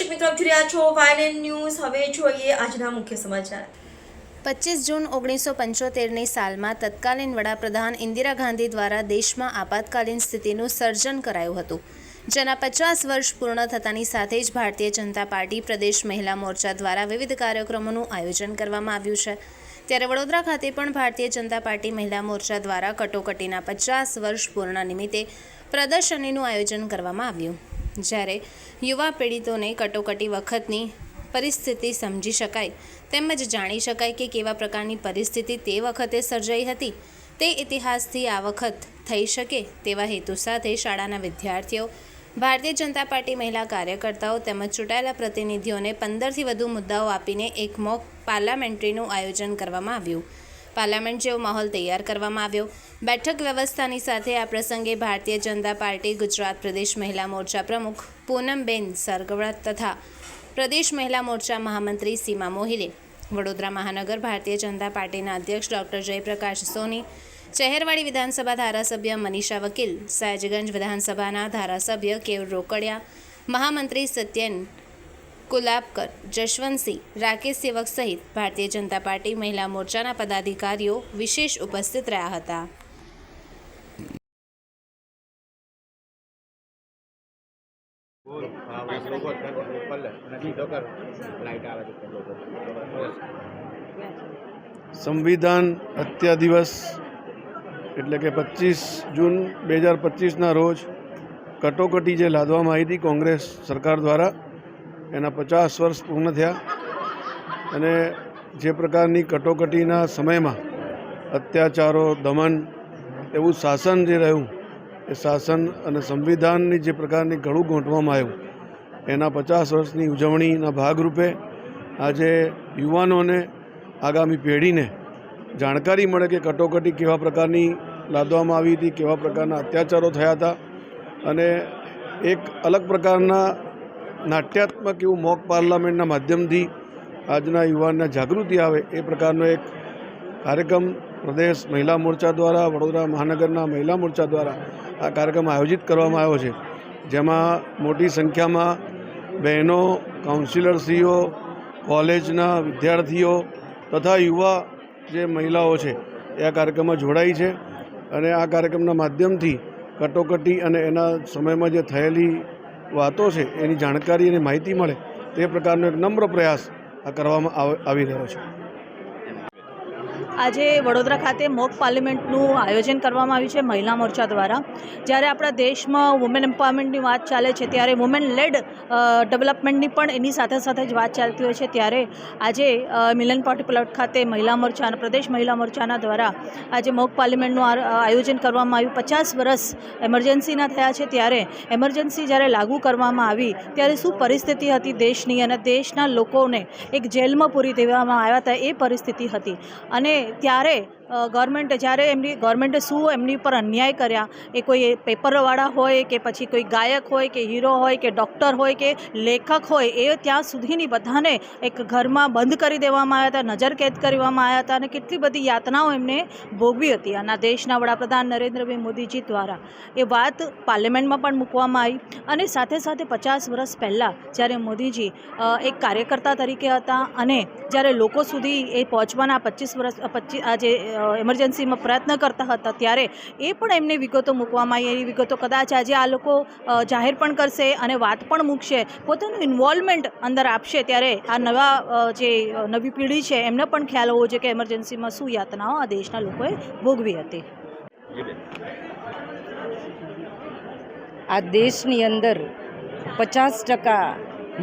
દર્શક મિત્રો, આપ છો વાયલેન ન્યૂઝ. હવે જોઈએ આજના મુખ્ય સમાચાર. પચીસ જૂન ઓગણીસો પંચોતેરની સાલમાં તત્કાલીન વડાપ્રધાન ઇન્દિરા ગાંધી દ્વારા દેશમાં આપાતકાલીન સ્થિતિનું સર્જન કરાયું હતું. જેના પચાસ વર્ષ પૂર્ણ થતાની સાથે જ ભારતીય જનતા પાર્ટી પ્રદેશ મહિલા મોરચા દ્વારા વિવિધ કાર્યક્રમોનું આયોજન કરવામાં આવ્યું છે. ત્યારે વડોદરા ખાતે પણ ભારતીય જનતા પાર્ટી મહિલા મોરચા દ્વારા કટોકટીના પચાસ વર્ષ પૂર્ણ નિમિત્તે પ્રદર્શનીનું આયોજન કરવામાં આવ્યું. જ્યારે યુવા પીડિતોને કટોકટી વખતની પરિસ્થિતિ સમજી શકાય તેમજ જાણી શકાય કે કેવા પ્રકારની પરિસ્થિતિ તે વખતે સર્જાઈ હતી, તે ઇતિહાસથી આ વખત થઈ શકે તેવા હેતુ સાથે શાળાના વિદ્યાર્થીઓ, ભારતીય જનતા પાર્ટી મહિલા કાર્યકર્તાઓ તેમજ ચૂંટાયેલા પ્રતિનિધિઓને પંદરથી વધુ મુદ્દાઓ આપીને એક મોક પાર્લામેન્ટરીનું આયોજન કરવામાં આવ્યું. પાર્લામેન્ટ જેવો માહોલ તૈયાર કરવામાં આવ્યો. બેઠક વ્યવસ્થાની સાથે આ પ્રસંગે ભારતીય જનતા પાર્ટી, ગુજરાત પ્રદેશ મહિલા મોરચા પ્રમુખ પૂનમબેન સરગવડા તથા પ્રદેશ મહિલા મોરચા મહામંત્રી સીમા મોહિલે. વડોદરા મહાનગર ભારતીય જનતા પાર્ટીના અધ્યક્ષ ડૉક્ટર જયપ્રકાશ સોની, ચહેરવાડી વિધાનસભા ધારાસભ્ય મનીષા વકીલ, સયાજગંજ વિધાનસભાના ધારાસભ્ય કેવ રોકડિયા, મહામંત્રી સત્યન કુલાબકર, જશવંતસિંહ રાકેશ સેવક સહિત ભારતીય જનતા પાર્ટી મહિલા મોરચાના પદાધિકારીઓ વિશેષ ઉપસ્થિત રહ્યા હતા બોલ હા બસ લોકો કર ઉપર લે અને સીધો કર લાઈટ આવે છે લોકો બસ સંવિધાન હત્યા દિવસ એટલે કે પચીસ જૂન બે હજાર પચીસના રોજ કટોકટી જે લાદવામાં આવી હતી કોંગ્રેસ સરકાર દ્વારા, એના પચાસ વર્ષ પૂર્ણ થયા અને જે પ્રકારની કટોકટીના સમયમાં અત્યાચારો, દમન એવું શાસન જે રહ્યું, એ શાસન અને સંવિધાનની જે પ્રકારની ઘણું ગોંઠવામાં આવ્યું, એના પચાસ વર્ષની ઉજવણીના ભાગરૂપે આજે યુવાનોને આગામી પેઢીને જાણકારી મળે કે કટોકટી કેવા પ્રકારની લાદવામાં આવી હતી, કેવા પ્રકારના અત્યાચારો થયા હતા અને એક અલગ પ્રકારના નાટ્યાત્મક એવું મોક પાર્લામેન્ટના માધ્યમથી આજના યુવાનને જાગૃતિ આવે એ પ્રકારનો એક કાર્યક્રમ પ્રદેશ મહિલા મોરચા દ્વારા, વડોદરા મહાનગરના મહિલા મોરચા દ્વારા આ કાર્યક્રમ આયોજિત કરવામાં આવ્યો છે. જેમાં મોટી સંખ્યામાં બહેનો કાઉન્સિલરશ્રીઓ કોલેજના વિદ્યાર્થીઓ તથા યુવા જે મહિલાઓ છે, એ આ કાર્યક્રમમાં જોડાઈ છે અને આ કાર્યક્રમના માધ્યમથી કટોકટી અને એના સમયમાં જે થયેલી વાતો છે, એની જાણકારી અને માહિતી મળે તે પ્રકારનો એક નમ્ર પ્રયાસ આ કરવામાં આવ- રહ્યો છે. આજે વડોદરા ખાતે મોક પાર્લિમેન્ટનું આયોજન કરવામાં આવ્યું છે મહિલા મોરચા દ્વારા. જ્યારે આપણા દેશમાં વુમેન એમ્પાવરમેન્ટની વાત ચાલે છે, ત્યારે વુમેન લેડ ડેવલપમેન્ટની પણ એની સાથે સાથે જ વાત ચાલતી હોય છે. ત્યારે આજે મિલન પાર્ટી પ્લોટ ખાતે મહિલા મોરચા પ્રદેશ મહિલા મોરચાના દ્વારા આજે મોક પાર્લિમેન્ટનું આયોજન કરવામાં આવ્યું. પચાસ વર્ષ એમરજન્સીના થયા છે. ત્યારે એમરજન્સી જ્યારે લાગુ કરવામાં આવી, ત્યારે શું પરિસ્થિતિ હતી દેશની? અને દેશના લોકોને એક જેલમાં પૂરી દેવામાં આવ્યા હતા એ પરિસ્થિતિ હતી. અને ત્યારે ગવર્મેન્ટે જ્યારે એમની ગવર્મેન્ટે શું એમની ઉપર અન્યાય કર્યા? એ કોઈ પેપરવાળા હોય કે પછી કોઈ ગાયક હોય કે હીરો હોય કે ડૉક્ટર હોય કે લેખક હોય એ ત્યાં સુધીની બધાને એક ઘરમાં બંધ કરી દેવામાં આવ્યા હતા નજરકેદ કરવામાં આવ્યા હતા અને કેટલી બધી યાતનાઓ એમને ભોગવી હતી. અને દેશના વડાપ્રધાન નરેન્દ્રભાઈ મોદીજી દ્વારા એ વાત પાર્લામેન્ટમાં પણ મૂકવામાં આવી અને સાથે સાથે પચાસ વર્ષ પહેલાં જ્યારે મોદીજી એક કાર્યકર્તા તરીકે હતા અને જ્યારે લોકો સુધી એ પહોંચવાના પચીસ વર્ષ પચીસ આ જે અ, એમરજન્સીમાં પ્રયત્ન કરતા હતા, ત્યારે એ પણ એમને વિગતો મૂકવામાં આવી. એની વિગતો કદાચ આજે આ લોકો જાહેર પણ કરશે અને વાત પણ મૂકશે. પોતાનું ઇન્વોલ્વમેન્ટ અંદર આપશે ત્યારે આ નવા જે નવી પેઢી છે, એમને પણ ખ્યાલ હોવો જોઈએ કે એમરજન્સીમાં શું યાતનાઓ આ દેશના લોકોએ ભોગવી હતી. આ દેશની અંદર પચાસ ટકા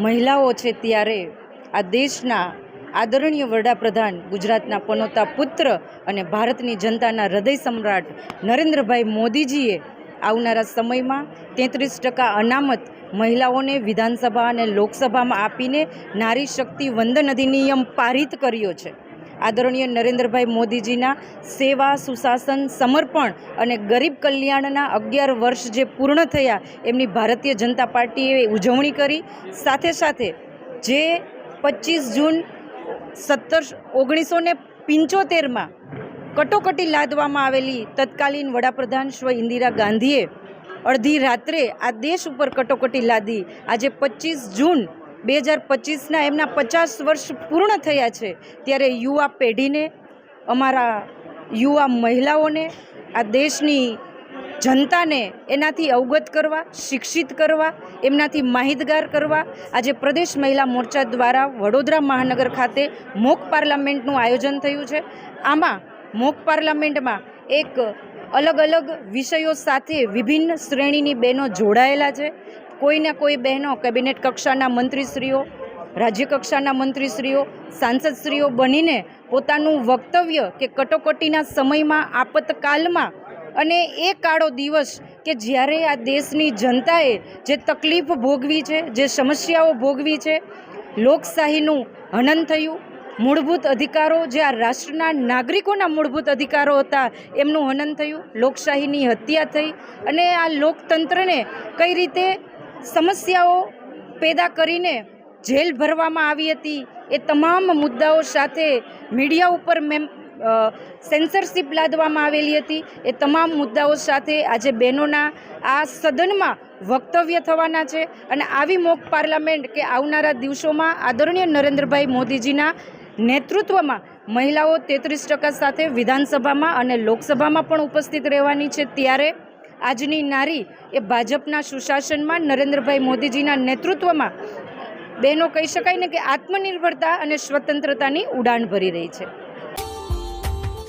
મહિલાઓ છે ત્યારે આ દેશના આદરણીય વડાપ્રધાન, ગુજરાતના પનોતા પુત્ર અને ભારતની જનતાના હૃદય સમ્રાટ નરેન્દ્રભાઈ મોદીજીએ આવનારા સમયમાં તેત્રીસ ટકા અનામત મહિલાઓને વિધાનસભા અને લોકસભામાં આપીને નારી શક્તિ વંદન અધિનિયમ પારિત કર્યો છે. આદરણીય નરેન્દ્રભાઈ મોદીજીના સેવા, સુશાસન, સમર્પણ અને ગરીબ કલ્યાણના અગિયાર વર્ષ જે પૂર્ણ થયા એમની ભારતીય જનતા પાર્ટીએ ઉજવણી કરી. સાથે સાથે જે પચીસ જૂન સત્તર ઓગણીસો ને પંચોતેરમાં કટોકટી લાદવામાં આવેલી તત્કાલીન વડાપ્રધાન શ્રી ઇન્દિરા ગાંધીએ અડધી રાત્રે આ દેશ ઉપર કટોકટી લાદી. આજે પચીસ જૂન બે હજાર પચીસના એમના પચાસ વર્ષ પૂર્ણ થયા છે. ત્યારે યુવા પેઢીને, અમારા યુવા મહિલાઓને આ દેશની જનતાને એનાથી અવગત કરવા, શિક્ષિત કરવા, એમનાથી માહિતગાર કરવા. આજે પ્રદેશ મહિલા મોરચા દ્વારા વડોદરા મહાનગર ખાતે મોક પાર્લામેન્ટનું આયોજન થયું છે. આમાં મોક પાર્લામેન્ટમાં એક અલગ અલગ વિષયો સાથે વિભિન્ન શ્રેણીની બહેનો જોડાયેલા છે. કોઈને કોઈ બહેનો કેબિનેટ કક્ષાના મંત્રીશ્રીઓ, રાજ્ય કક્ષાના મંત્રીશ્રીઓ, સાંસદશ્રીઓ બનીને પોતાનું વક્તવ્ય કે કટોકટીના સમયમાં, આપતકાલમાં અને એ કાળો દિવસ કે જ્યારે આ દેશની જનતાએ જે તકલીફ ભોગવી છે જે સમસ્યાઓ ભોગવી છે લોકશાહીનું હનન થયું. મૂળભૂત અધિકારો જે આ રાષ્ટ્રના નાગરિકોના મૂળભૂત અધિકારો હતા એમનું હનન થયું. લોકશાહીની હત્યા થઈ અને આ લોકતંત્રને કઈ રીતે સમસ્યાઓ પેદા કરીને જેલ ભરવામાં આવી હતી એ તમામ મુદ્દાઓ સાથે મીડિયા ઉપર અ, સેન્સરશિપ લાદવામાં આવેલી હતી. એ તમામ મુદ્દાઓ સાથે આજે બહેનોના આ સદનમાં વક્તવ્ય થવાના છે અને આવી મોક પાર્લામેન્ટ કે આવનારા દિવસોમાં આદરણીય નરેન્દ્રભાઈ મોદીજીના નેતૃત્વમાં મહિલાઓ તેત્રીસ ટકા સાથે વિધાનસભામાં અને લોકસભામાં પણ ઉપસ્થિત રહેવાની છે. ત્યારે આજની નારી એ ભાજપના સુશાસનમાં નરેન્દ્રભાઈ મોદીજીના નેતૃત્વમાં બહેનો કહી શકાય ને કે આત્મનિર્ભરતા અને સ્વતંત્રતાની ઉડાન ભરી રહી છે.